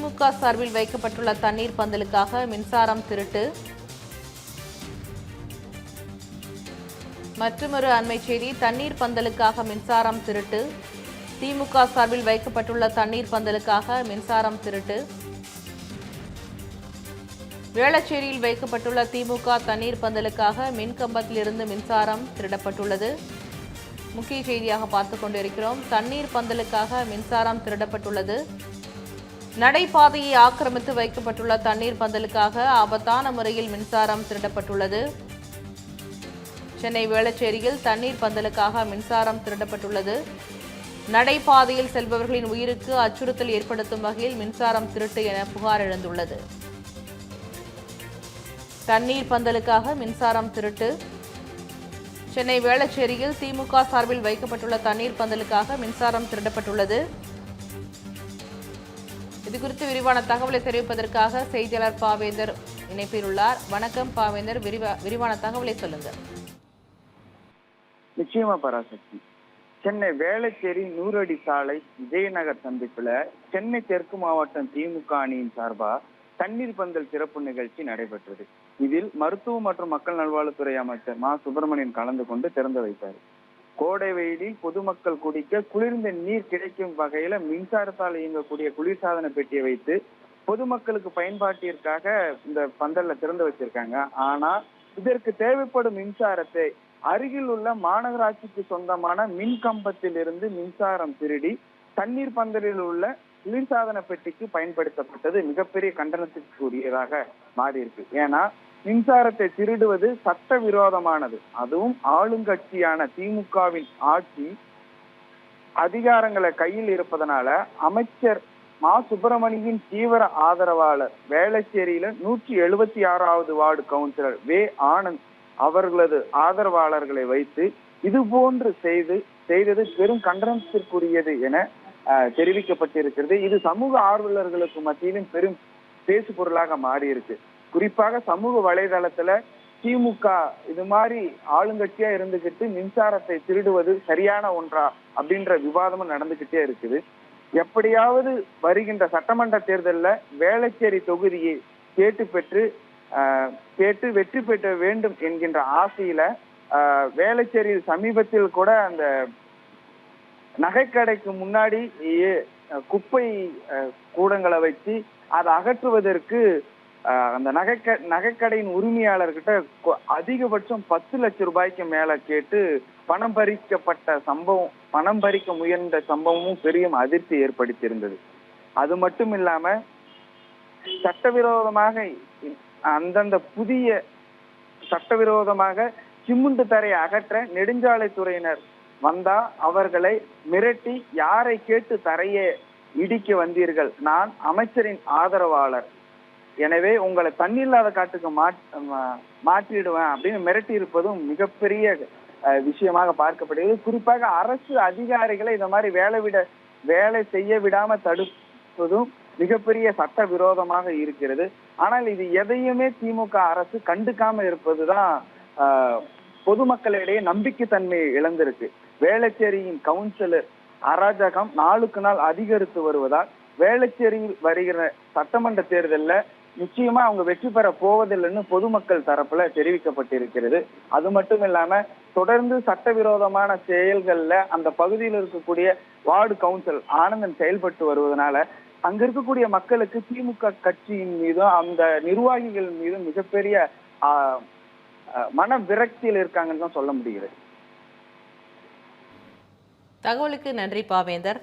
திமுக சார்பில் வைக்கப்பட்டுள்ள தண்ணீர் பந்தலுக்காக மின்சாரம் திருட்டு. மற்றொரு அண்மை செய்தி தண்ணீர் பந்தலுக்காக மின்சாரம் திருட்டு. திமுக சார்பில் வைக்கப்பட்டுள்ள தண்ணீர் பந்தலுக்காக மின்சாரம் திருட்டு. வேளச்சேரியில் வைக்கப்பட்டுள்ள திமுக தண்ணீர் பந்தலுக்காக மின் கம்பத்திலிருந்து மின்சாரம் திருடப்பட்டுள்ளது. முக்கிய செய்தியாக பார்த்து கொண்டிருக்கிறோம் தண்ணீர் பந்தலுக்காக மின்சாரம் திருடப்பட்டுள்ளது. நடைபாதையை ஆக்கிரமித்து வைக்கப்பட்டுள்ள தண்ணீர் பந்தலுக்காக ஆபத்தான முறையில் மின்சாரம் திருடப்பட்டுள்ளது. சென்னை வேளச்சேரியில் தண்ணீர் பந்தலுக்காக மின்சாரம் திருடப்பட்டுள்ளது. நடைபாதையில் செல்பவர்களின் உயிருக்கு அச்சுறுத்தல் ஏற்படுத்தும் வகையில் மின்சாரம் திருட்டு என புகார் எழுந்துள்ளது. தண்ணீர் பந்தலுக்காக மின்சாரம் திருட்டு. சென்னை வேளச்சேரியில் திமுக சார்பில் வைக்கப்பட்டுள்ள தண்ணீர் பந்தலுக்காக மின்சாரம் திருடப்பட்டுள்ளது. இது குறித்து விரிவான தகவலை தெரிவிப்பதற்காக செய்தியாளர் பாவேந்தர் இணைப்பில் உள்ளார். வணக்கம் பாவேந்தர். விரிவா விரிவான தகவலை சொல்லுங்க. நிச்சயமா பராசக்தி. சென்னை வேளச்சேரி நூறடி சாலை விஜயநகர் சந்திப்புல சென்னை தெற்கு மாவட்டம் திமுக அணியின் சார்பா தண்ணீர் பந்தல் சிறப்பு நிகழ்ச்சி நடைபெற்றது. இதில் மருத்துவ மற்றும் மக்கள் நல்வாழ்வுத்துறை அமைச்சர் மா. சுப்பிரமணியன் கலந்து கொண்டு திறந்து வைத்தார். கோடை வெயிலில் பொதுமக்கள் குடிக்க குளிர்ந்த நீர் கிடைக்கும் வகையில மின்சாரத்தால் இயங்கக்கூடிய குளிர்சாதன பெட்டியை வைத்து பொதுமக்களுக்கு பயன்பாட்டிற்காக இந்த பந்தல்ல திறந்து வச்சிருக்காங்க. ஆனா இதற்கு தேவைப்படும் மின்சாரத்தை அருகில் உள்ள மாநகராட்சிக்கு சொந்தமான மின் கம்பத்தில் இருந்து மின்சாரம் திருடி தண்ணீர் பந்தலில் உள்ள குளிர்சாதன பெட்டிக்கு பயன்படுத்தப்பட்டது மிகப்பெரிய கண்டனத்திற்குரியதாக மாறி இருக்கு ஏன்னா மின்சாரத்தை திருடுவது சட்ட விரோதமானது அதுவும் ஆளுங்கட்சியான திமுகவின் ஆட்சி அதிகாரங்களை கையில் இருப்பதனால அமைச்சர் மா. சுப்பிரமணியின் தீவிர ஆதரவாளர் வேளச்சேரியில நூற்றி எழுபத்தி ஆறாவது வார்டு கவுன்சிலர் வே. ஆனந்த் அவர்களது ஆதரவாளர்களை வைத்து இது போன்று செய்து செய்தது பெரும் கண்டனத்திற்குரியது என தெரிவிக்கப்பட்டிருக்கிறது. இது சமூக ஆர்வலர்களுக்கு மத்தியிலும் பெரும் பேசு பொருளாக மாறி இருக்கு குறிப்பாக சமூக வலைதளத்துல திமுக இது மாதிரி ஆளுங்கட்சியா இருந்துகிட்டு மின்சாரத்தை திருடுவது சரியான ஒன்றா அப்படின்ற விவாதமும் நடந்துகிட்டே இருக்குது. எப்படியாவது வருகின்ற சட்டமன்ற தேர்தல்ல வேளச்சேரி தொகுதியை கேட்டு பெற்று ஆஹ், கேட்டு வெற்றி பெற்ற வேண்டும் என்கின்ற ஆசையில ஆஹ், சமீபத்தில் கூட அந்த நகைக்கடைக்கு முன்னாடி குப்பை கூடங்களை வச்சு அதை அகற்றுவதற்கு அந்த நகைக்க நகைக்கடையின் உரிமையாளர்கிட்ட அதிகபட்சம் பத்து லட்சம் ரூபாய்க்கு மேல கேட்டு பணம் பறிக்கப்பட்ட சம்பவம் பணம் பறிக்க முயன்ற சம்பவமும் பெரிய அதிர்ச்சி ஏற்படுத்தியிருந்தது. அது மட்டும் இல்லாம சட்டவிரோதமாக அந்தந்த புதிய சட்டவிரோதமாக சிமுண்டு தரையை அகற்ற நெடுஞ்சாலைத்துறையினர் வந்தா அவர்களை மிரட்டி யாரை கேட்டு தரையே இடிக்க வந்தீர்கள்? நான் அமைச்சரின் ஆதரவாளர். எனவே உங்களை தண்ணி இல்லாத காட்டுக்கு மாட்- மாற்றிடுவேன் அப்படின்னு மிரட்டி இருப்பதும் மிகப்பெரிய விஷயமாக பார்க்கப்படுகிறது. குறிப்பாக அரசு அதிகாரிகளை இந்த மாதிரி வேலை விட வேலை செய்ய விடாம தடுப்பதும் மிகப்பெரிய சட்ட விரோதமாக இருக்கிறது. ஆனால் இது எதையுமே திமுக அரசு கண்டுக்காம இருப்பதுதான் ஆஹ், பொதுமக்களிடையே நம்பிக்கைத்தன்மை இழந்திருக்கு. வேளச்சேரியின் கவுன்சிலர் அராஜகம் நாளுக்கு நாள் அதிகரித்து வருவதால் வேளச்சேரியில் வருகிற சட்டமன்ற தேர்தலில் நிச்சயமா அவங்க வெற்றி பெற போவதில்லைன்னு பொதுமக்கள் தரப்புல தெரிவிக்கப்பட்டிருக்கிறது. அது மட்டும் இல்லாம தொடர்ந்து சட்டவிரோதமான செயல்கள்ல அந்த பகுதியில் இருக்கக்கூடிய வார்டு கவுன்சில் ஆனந்தன் செயல்பட்டு வருவதனால அங்க இருக்கக்கூடிய மக்களுக்கு திமுக கட்சியின் மீதும் அந்த நிர்வாகிகள் மீதும் மிகப்பெரிய ஆஹ், மன விரக்தியில் இருக்காங்கன்னு தான் சொல்ல முடிகிறது. தகவலுக்கு நன்றி பாவேந்தர்.